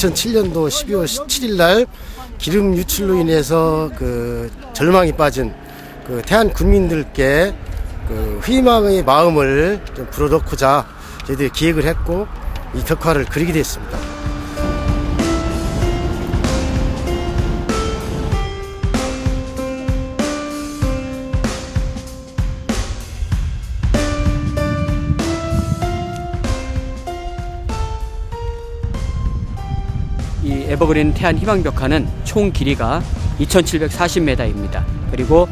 2007년도 12월 17일 날 기름 유출로 인해서 그 절망이 빠진 그 태안 국민들께 그 희망의 마음을 좀 불어넣고자 저희들이 기획을 했고 이 벽화를 그리게 됐습니다. 에버그린 태안 희망벽화는 총 길이가 2,740m입니다. 그리고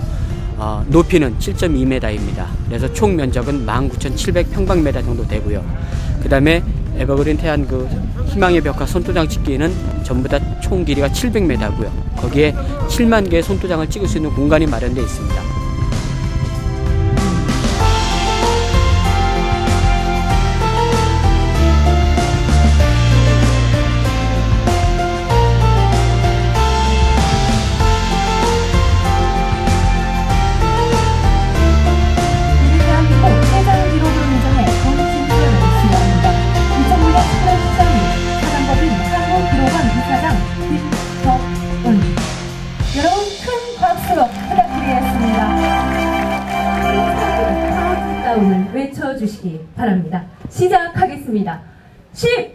어, 높이는 7.2m입니다. 그래서 총 면적은 19,700평방미터 정도 되고요. 그 다음에 에버그린 태안 그 희망의 벽화 손도장 찍기에는 전부 다 총 길이가 700m고요. 거기에 7만 개의 손도장을 찍을 수 있는 공간이 마련되어 있습니다. 카운트다운을 외쳐주시기 바랍니다. 시작하겠습니다. 10,